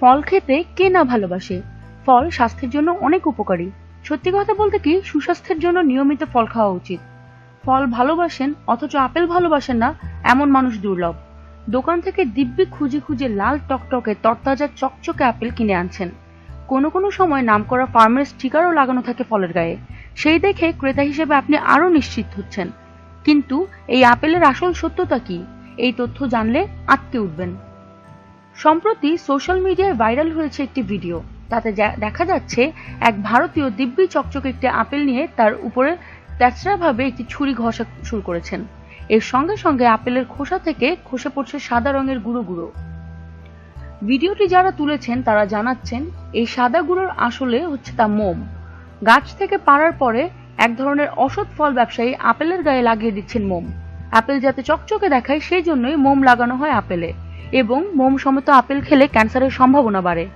ফল খেতে কে না ভালোবাসে? ফল স্বাস্থ্যের জন্য অনেক উপকারী। সত্যি কথা বলতে কি, সুস্বাস্থ্যের জন্য নিয়মিত ফল খাওয়া উচিত। ফল ভালোবাসেন, অথচ আপেল ভালোবাসেন না, এমন মানুষ দুর্লভ। দোকান থেকে দিব্যি খুঁজে খুঁজে লাল টকটকে, তরতাজা চকচকে আপেল কিনে আনছেন। কোনো কোনো সময় নামকরা ফার্মের স্টিকারও লাগানো থাকে ফলের গায়ে। সেই দেখে ক্রেতা হিসেবে আপনি আরও নিশ্চিত হচ্ছেন। কিন্তু এই আপেলের আসল সত্যতা কি? এই তথ্য জানলে আটকে উঠবেন। সম্প্রতি সোশ্যাল মিডিয়ায় ভাইরাল হয়েছে একটি ভিডিও। তাতে দেখা যাচ্ছে, এক ভারতীয় দিব্যি চকচকে একটি আপেল নিয়ে তার উপরে ভাবে একটি ছুরি ঘষা শুরু করেছেন। এর সঙ্গে সঙ্গে আপেলের খোসা থেকে খসে পড়ছে সাদা রঙের গুঁড়ো গুঁড়ো। ভিডিওটি যারা তুলেছেন, তারা জানাচ্ছেন, এই সাদা গুঁড়োর আসলে হচ্ছে তা মোম। গাছ থেকে পাড়ার পরে এক ধরনের অসৎ ফল ব্যবসায়ী আপেলের গায়ে লাগিয়ে দিচ্ছেন মোম। আপেল যাতে চকচকে দেখায়, সেই জন্যই মোম লাগানো হয় আপেলে। এবং মোম সমেত আপেল খেলে ক্যান্সারের সম্ভাবনা বাড়ে।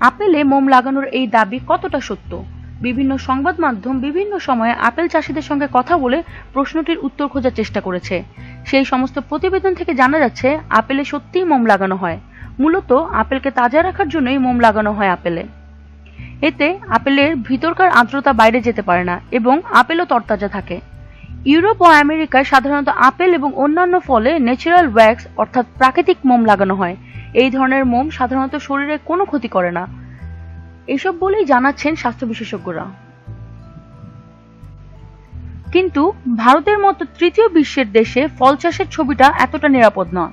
আপেলে মোম লাগানোর এই দাবি কতটা সত্য? বিভিন্ন সংবাদ মাধ্যম বিভিন্ন সময়ে আপেল চাষিদের সঙ্গে কথা বলে প্রশ্নটির উত্তর খোঁজার চেষ্টা করেছে। সেই সমস্ত প্রতিবেদন থেকে জানা যাচ্ছে, আপেলে সত্যিই মোম লাগানো হয়। মূলত আপেলকে তাজা রাখার জন্যই মোম লাগানো হয় আপেলে। এতে আপেলের ভিতরকার আর্দ্রতা বাইরে যেতে পারে না এবং আপেলও তরতাজা থাকে। ইউরোপ ও আমেরিকায় সাধারণত আপেল এবং অন্যান্য ফলে ন্যাচারাল ওয়্যাক্স অর্থাৎ প্রাকৃতিক মোম লাগানো হয়। এই ধরনের মোম সাধারণত শরীরে কোনো ক্ষতি করে না। এসব বলেই জানাচ্ছেন স্বাস্থ্য বিশেষজ্ঞরা। কিন্তু ভারতের মতো তৃতীয় বিশ্বের দেশে ফল চাষের ছবিটা এতটা নিরাপদ নয়।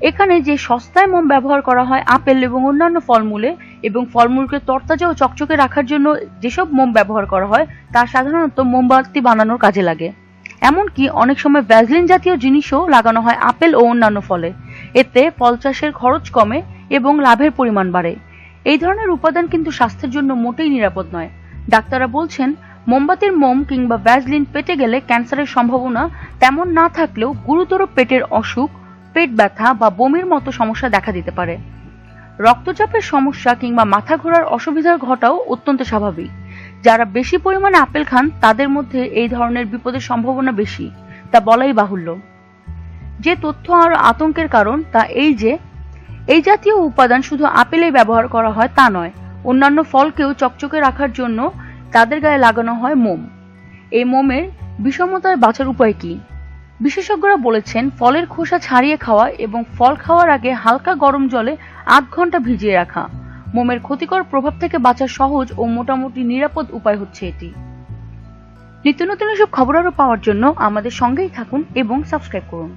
এখানে যে সস্তায় মোম ব্যবহার করা হয় আপেল এবং অন্যান্য ফলমূলে এবং ফলমূলকে তরতাজা ও চকচকে রাখার জন্য যেসব মোম ব্যবহার করা হয়, তা সাধারণত মোমবাতি বানানোর কাজে লাগে। এমনকি অনেক সময় ভ্যাজলিন জাতীয় জিনিসও লাগানো হয় আপেল ও অন্যান্য ফলে। এতে ফল চাষের খরচ কমে এবং লাভের পরিমাণ বাড়ে। এই ধরনের উপাদান কিন্তু স্বাস্থ্যের জন্য মোটেই নিরাপদ নয়। ডাক্তাররা বলছেন, মোমবাতির মোম কিংবা ভ্যাজলিন পেটে গেলে ক্যান্সারের সম্ভাবনা তেমন না থাকলেও গুরুতর পেটের অসুখ, পেট ব্যথা বা বমির মতো সমস্যা দেখা দিতে পারে। রক্তচাপের সমস্যা কিংবা মাথা ঘোরার অসুবিধার ঘটাও অত্যন্ত স্বাভাবিক। যারা বেশি পরিমাণে আপেল খান, তাদের মধ্যে এই ধরনের বিপদের সম্ভাবনা বেশি, তা বলাই বাহুল্য। যে তথ্য আর আতঙ্কের কারণ, তা এই যে, এই জাতীয় উপাদান শুধু আপেলেই ব্যবহার করা হয় তা নয়, অন্যান্য ফলকেও চকচকে রাখার জন্য তাদের গায়ে লাগানো হয় মোম। এই মোমের বিষমতায় বাঁচার উপায় কি? বিশেষজ্ঞরা বলেছেন, ফলের খোসা ছাড়িয়ে খাওয়া এবং ফল খাওয়ার আগে হালকা গরম জলে আধ ঘণ্টা ভিজিয়ে রাখা। মোমের ক্ষতিকর প্রভাব থেকে বাঁচার সহজ ও মোটামুটি নিরাপদ উপায় হচ্ছে এটি। নিত্য নতুন এসব খবর আরও পাওয়ার জন্য আমাদের সঙ্গেই থাকুন এবং সাবস্ক্রাইব করুন।